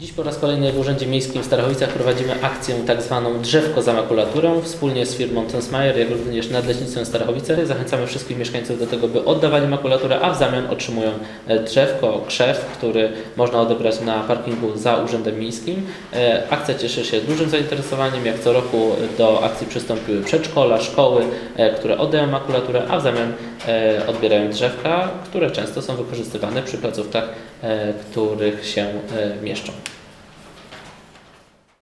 Dziś po raz kolejny w Urzędzie Miejskim w Starachowicach prowadzimy akcję tak zwaną Drzewko za makulaturę wspólnie z firmą Tonsmajer, jak również Nadleśnictwem Starachowice. Zachęcamy wszystkich mieszkańców do tego, by oddawali makulaturę, a w zamian otrzymują e, drzewko, krzew, który można odebrać na parkingu za Urzędem Miejskim. E, akcja cieszy się dużym zainteresowaniem. Jak co roku do akcji przystąpiły przedszkola, szkoły, e, które oddają makulaturę, a w zamian odbierają drzewka, które często są wykorzystywane przy placówkach, których się mieszczą.